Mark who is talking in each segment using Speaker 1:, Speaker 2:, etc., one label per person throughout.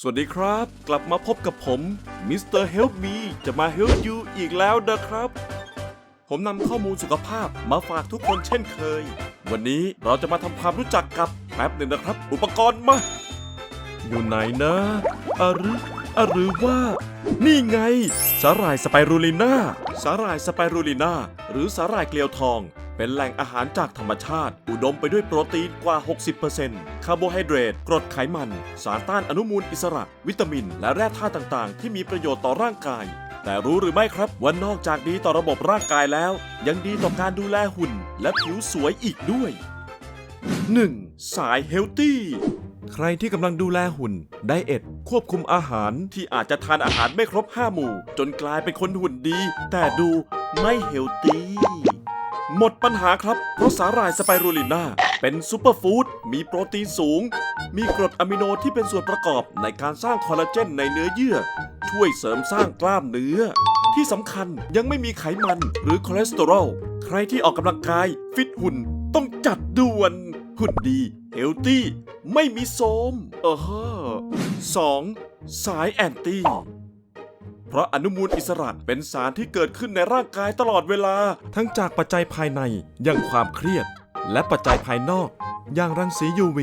Speaker 1: สวัสดีครับ กลับมาพบกับผมมิสเตอร์เฮลมีจะมาเฮลยูอีกแล้วนะครับ ผมนำข้อมูลสุขภาพมาฝากทุกคนเช่นเคย วันนี้เราจะมาทำความรู้จักกับแป๊บหนึ่งนะครับ อุปกรณ์มา อยู่ไหนนะอะหรืออะหรือว่า นี่ไง สาหร่ายสไปรูลิน่าสาหร่ายสไปรูลิน่าหรือสาหร่ายเกลียวทอง เป็นแหล่งอาหารจากธรรมชาติ อุดมไปด้วยโปรตีนกว่า 60%คาร์โบไฮเดรตกรดไขมัน สารต้านอนุมูลอิสระ วิตามิน และแร่ธาตุต่างๆ ที่มีประโยชน์ต่อร่างกาย แต่รู้หรือไม่ครับว่านอกจากดีต่อระบบร่างกายแล้ว ยังดีต่อการดูแลหุ่น และผิวสวยอีกด้วย 1. สายเฮลตี้ใครที่กำลังดูแลหุ่น ไดเอทควบคุมอาหารที่อาจจะทานอาหารไม่ครบ 5 หมู่ จนกลายเป็นคนหุ่นดี แต่ดูไม่เฮลตี้ หมดปัญหาครับ เพราะสาหร่ายสไปรูลิน่าเป็นซูเปอร์ฟู้ดมีโปรตีนสูง มีกรดอะมิโนที่เป็นส่วนประกอบในการสร้างคอลลาเจนในเนื้อเยื่อ ช่วยเสริมสร้างกล้ามเนื้อ ที่สำคัญยังไม่มีไขมันหรือคอเลสเตอรอลใครที่ออกกำลังกาย ฟิตหุ่นต้องจัดด่วนหุ่นดีเฮลตี้ไม่มีโทรมเออฮะสองสายแอนตี้ เพราะอนุมูลอิสระเป็นสารที่เกิดขึ้นในร่างกายตลอดเวลา ทั้งจากปัจจัยภายในอย่างความเครียด และปัจจัยภายนอก อย่างรังสี UV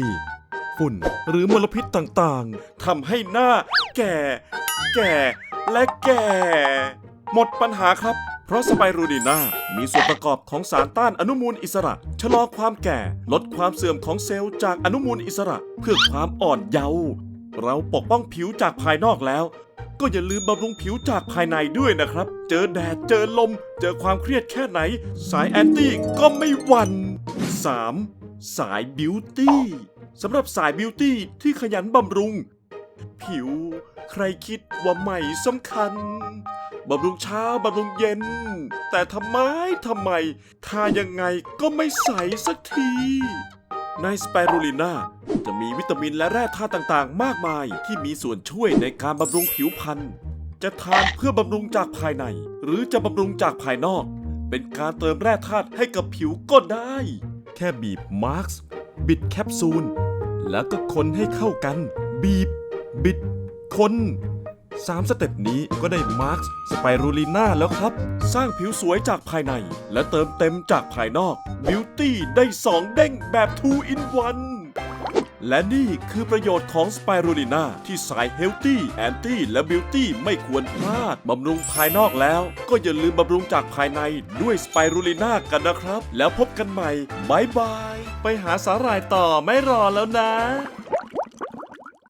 Speaker 1: ฝุ่นหรือมลพิษต่างๆทำให้หน้า แก่ แก่ และแก่ หมดปัญหาครับ เพราะสไปรูดีนามีส่วนประกอบของสารต้านอนุมูลอิสระ ชะลอความแก่ ลดความเสื่อมของเซลล์จากอนุมูลอิสระ เพื่อความอ่อนเยาว์เราปกป้องผิวจากภายนอกแล้ว ก็อย่าลืมบำรุงผิวจากภายในด้วยนะครับ เจอแดด เจอลม เจอความเครียดแค่ไหน สายแอนตี้ก็ไม่หวั่น 3. สายบิวตี้สำหรับสายบิวตี้ที่ขยันบำรุง ผิวใครคิดว่าไม่สำคัญบำรุงเช้าบำรุงเย็น แต่ทำไมทำไมทายังไงก็ไม่ใสสักที ในสไปรูลิน่าจะมีวิตามินและแร่ธาตุต่างๆ มากมายที่มีส่วนช่วยในการบำรุงผิวพรรณจะทานเพื่อบำรุงจากภายใน หรือจะบำรุงจากภายนอก เป็นการเติมแร่ธาตุให้กับผิวก็ได้ แค่บีบมาร์กบิดแคปซูล แล้วก็คนให้เข้ากัน บีบ บิด คน สามสเต็ปนี้ก็ได้มาร์กสไปรูลิน่าแล้วครับ สร้างผิวสวยจากภายใน และเติมเต็มจากภายนอกบิวตี้ได้สองเด้งแบบ 2 in 1 และนี่คือประโยชน์ของสไปรูลิน่าที่สายเฮลตี้แอนตี้และบิวตี้ไม่ควรพลาด บำรุงภายนอกแล้ว ก็อย่าลืมบำรุงจากภายในด้วยสไปรูลิน่ากันนะครับ แล้วพบกันใหม่บายบาย ไปหาสาหร่ายต่อไม่รอแล้วนะ